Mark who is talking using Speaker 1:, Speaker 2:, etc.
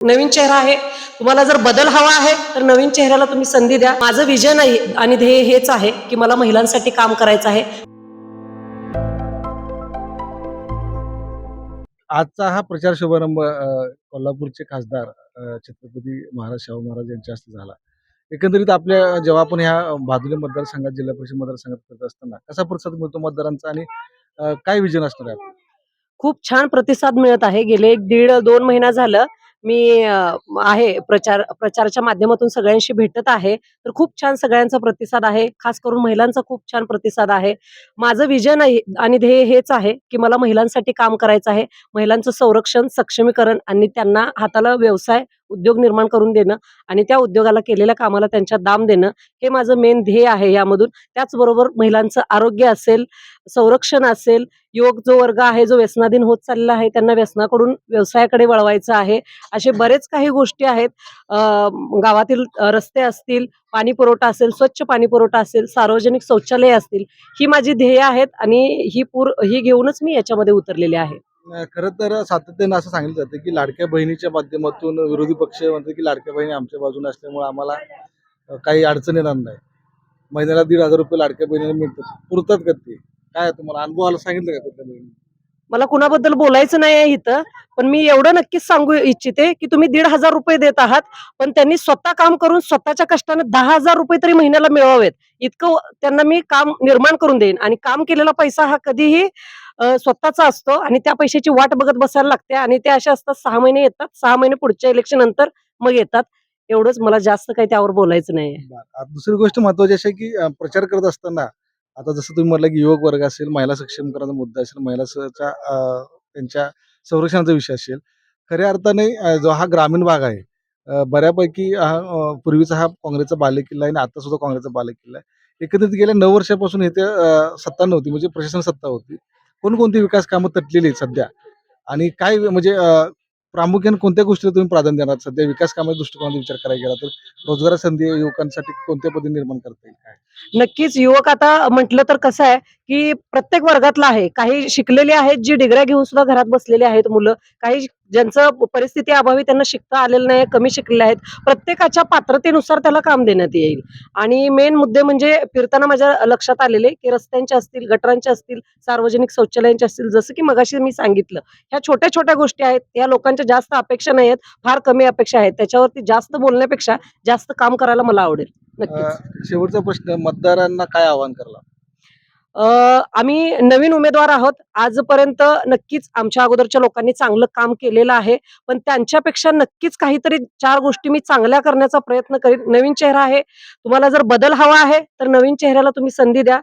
Speaker 1: नवीन चेहरा आहे. तुम्हाला जर बदल हवा आहे तर नवीन चेहऱ्याला तुम्ही संधी द्या. माझं विजन आहे आणि ध्येय हेच आहे की मला महिलांसाठी काम करायचं आहे.
Speaker 2: आजचा हा प्रचार शुभारंभ कोल्हापूरचे खासदार छत्रपती महाराज शाहू महाराज यांच्या हस्ते झाला. एकंदरीत आपल्या जेव्हा आपण ह्या भादुले मतदारसंघात जिल्हा परिषद मतदारसंघात करत असताना कसा प्रतिसाद मिळतो मतदारांचा आणि काय विजन असणार आहे?
Speaker 1: खूप छान प्रतिसाद मिळत आहे. गेले एक दीड दोन महिना झालं मी आहे प्रचार प्रचाराच्या माध्यमातून सगळ्यांशी भेटत आहे. तर खूप छान सगळ्यांचा प्रतिसाद आहे. खास करून महिलांचा खूप छान प्रतिसाद आहे. माझं विजन आहे आणि ध्येय हेच आहे की मला महिलांसाठी काम करायचं आहे. महिलांचं संरक्षण सक्षमीकरण आणि त्यांना हाताला व्यवसाय उद्योग निर्माण करून देणं आणि त्या उद्योगाला केलेल्या कामाला त्यांच्या दाम देणं हे माझं मेन ध्येय आहे यामधून. त्याचबरोबर महिलांचं आरोग्य असेल संरक्षण असेल युवक जो वर्ग आहे जो व्यसनाधीन होत चाललेला आहे त्यांना व्यसनाकडून व्यवसायाकडे वळवायचं आहे. असे बरेच काही गोष्टी आहेत. गावातील रस्ते असतील पाणी पुरवठा असेल स्वच्छ पाणी पुरवठा असेल सार्वजनिक शौचालय असतील ही माझी ध्येय आहेत आणि ही पूर ही घेऊनच मी याच्यामध्ये उतरलेले आहे.
Speaker 2: खरं तर सातत्यानं असं सांगितलं जातं की लाडक्या बहिणीच्या माध्यमातून विरोधी पक्ष म्हणतात की लाडक्या बहिणी आमच्या बाजूने असल्यामुळे आम्हाला काही अडचण येणार नाही. महिन्याला दीड हजार रुपये लाडक्या बहिणीला मिळतात. पुरतात का ते? काय तुम्हाला अनुभवाला सांगितलं का कुठल्या बहिणी
Speaker 1: मला कुणाबद्दल बोलायचं नाही आहे इथं पण मी एवढं नक्कीच सांगू इच्छिते की तुम्ही दीड हजार रुपये देत आहात पण त्यांनी स्वतः काम करून स्वतःच्या कष्टाने दहा हजार रुपये तरी महिन्याला मिळवावेत. इतकं त्यांना मी काम निर्माण करून देईन. आणि काम केलेला पैसा हा कधीही स्वतःचा असतो आणि त्या पैशाची वाट बघत बसायला लागते आणि ते असे असतात सहा महिने येतात सहा महिने पुढच्या इलेक्शन नंतर मग येतात. एवढंच मला जास्त काही त्यावर बोलायचं नाही
Speaker 2: दुसरी गोष्ट महत्वाची अशी की प्रचार करत असताना आता जसं तुम्ही म्हटलं की युवक वर्ग असेल महिला सक्षमीकरणाचा मुद्दा असेल महिलाचा त्यांच्या संरक्षणाचा विषय असेल खऱ्या अर्थाने जो हा ग्रामीण भाग आहे बऱ्यापैकी हा पूर्वीचा हा काँग्रेसचा बालेकिल्ला आहे आणि आता सुद्धा काँग्रेसचा बालेकिल्ला आहे. एकत्रित गेल्या नऊ वर्षापासून इथे सत्ता नव्हती म्हणजे प्रशासन सत्ता होती. कोणकोणती विकास कामं तटलेली आहेत सध्या? आणि काय म्हणजे प्रामुख्याने कोणत्या गोष्टीला तुम्ही प्राधान्य देणार? सध्या विकास कामाच्या दृष्टिकोनाचा विचार करायला गेला तर रोजगार संधी युवकांसाठी कोणत्या पद्धती निर्माण करता येईल? काय?
Speaker 1: नक्कीच. युवक आता म्हटलं तर कसं आहे की प्रत्येक वर्गातला आहे. काही शिकलेले आहेत जी डिग्र्या घेऊन सुद्धा घरात बसलेले आहेत मुलं. काही ज्यांचं परिस्थिती अभावी त्यांना शिकता आलेलं नाही कमी शिकलेले आहेत प्रत्येकाच्या पात्रतेनुसार त्याला काम देण्यात येईल. आणि मेन मुद्दे म्हणजे फिरताना माझ्या लक्षात आलेले की रस्त्यांचे असतील गटरांचे असतील सार्वजनिक शौचालयांचे असतील जसं की मगाशी मी सांगितलं ह्या छोट्या छोट्या गोष्टी आहेत या लोकांच्या जास्त अपेक्षा नाही आहेत फार कमी अपेक्षा आहेत. त्याच्यावरती जास्त बोलण्यापेक्षा जास्त काम करायला मला आवडेल नक्कीच.
Speaker 2: शेवटचा प्रश्न मतदारांना काय आवाहन करला
Speaker 1: आम्ही नवीन उमेदवार आहोत. आजपर्यंत नक्कीच आमच्या अगोदरच्या लोकांनी चांगलं काम केलेलं आहे. पण त्यांच्यापेक्षा नक्कीच काहीतरी चार गोष्टी मी चांगल्या करण्याचा प्रयत्न करीन. नवीन चेहरा आहे. तुम्हाला जर बदल हवा आहे तर नवीन चेहऱ्याला तुम्ही संधी द्या.